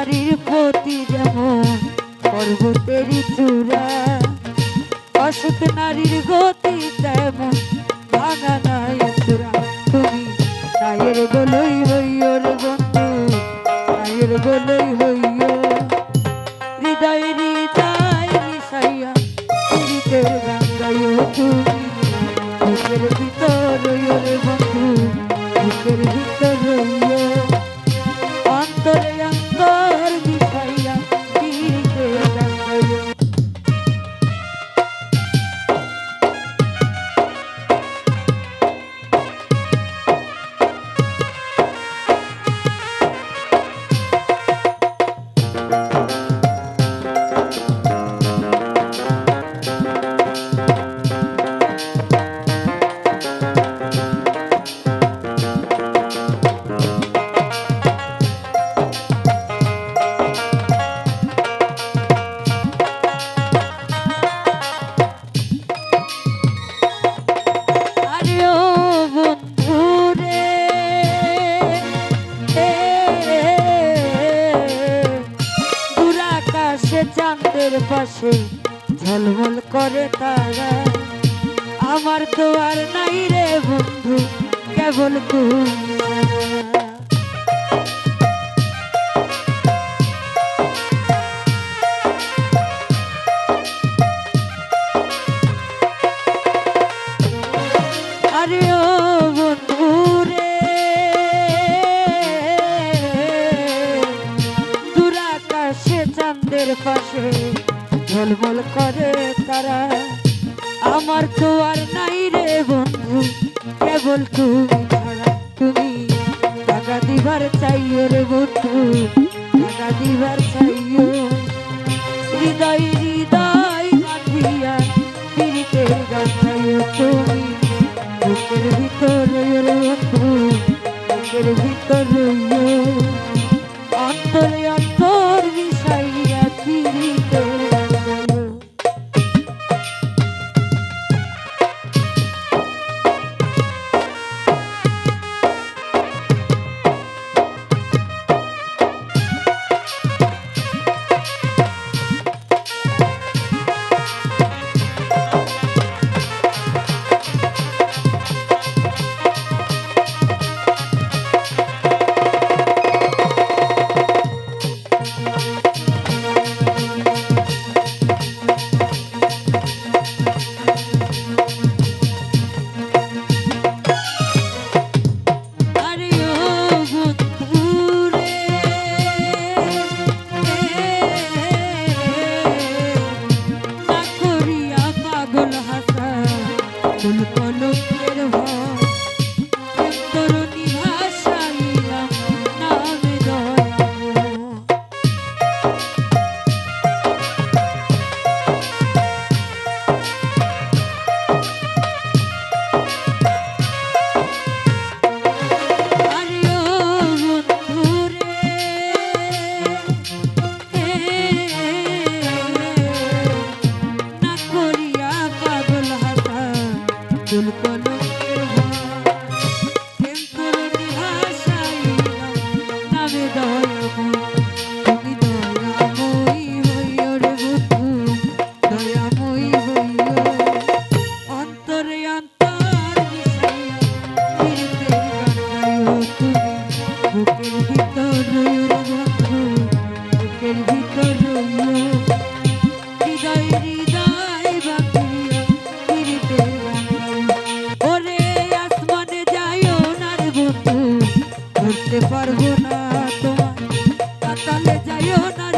নারীর প্রতি যেমন পর্বতেরই চূড়া। অসুখ নারীর গতি তেমন ভাঙা নাই তুমি নায়ের বলই হইও রে বন্ধু নায়ের বলই হইও হৃদয় হৃদয় মিশাইয়া পীড়িতের গঙ্গায় তুমি ভিতর বন্ধু ভিতর চাঁদের পাশে ঝলমল করে তারা আমার তো আর নাই রে বন্ধু কেবল তুমি ছাড়া। ঝলমল করে তারা। আমার তো আর নাই রে বন্ধু, কেবল তুমি তুমি টাকা দিবার চাইও রে বন্ধু, টাকা দিবার চাইও। হৃদয় হৃদয় বাঁধিয়া পীড়িতের গাছাইও তুমি। বুকের ভিতরে বুকের অন্তর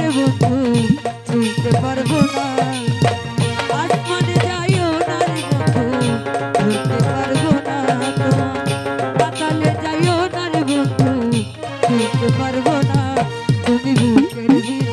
বন্ধু ছুঁইতে পারব না। আসমানে যাইও না রে বন্ধু ধরতে পারব না পাতালে যাইও তুমি বুকের ভিতর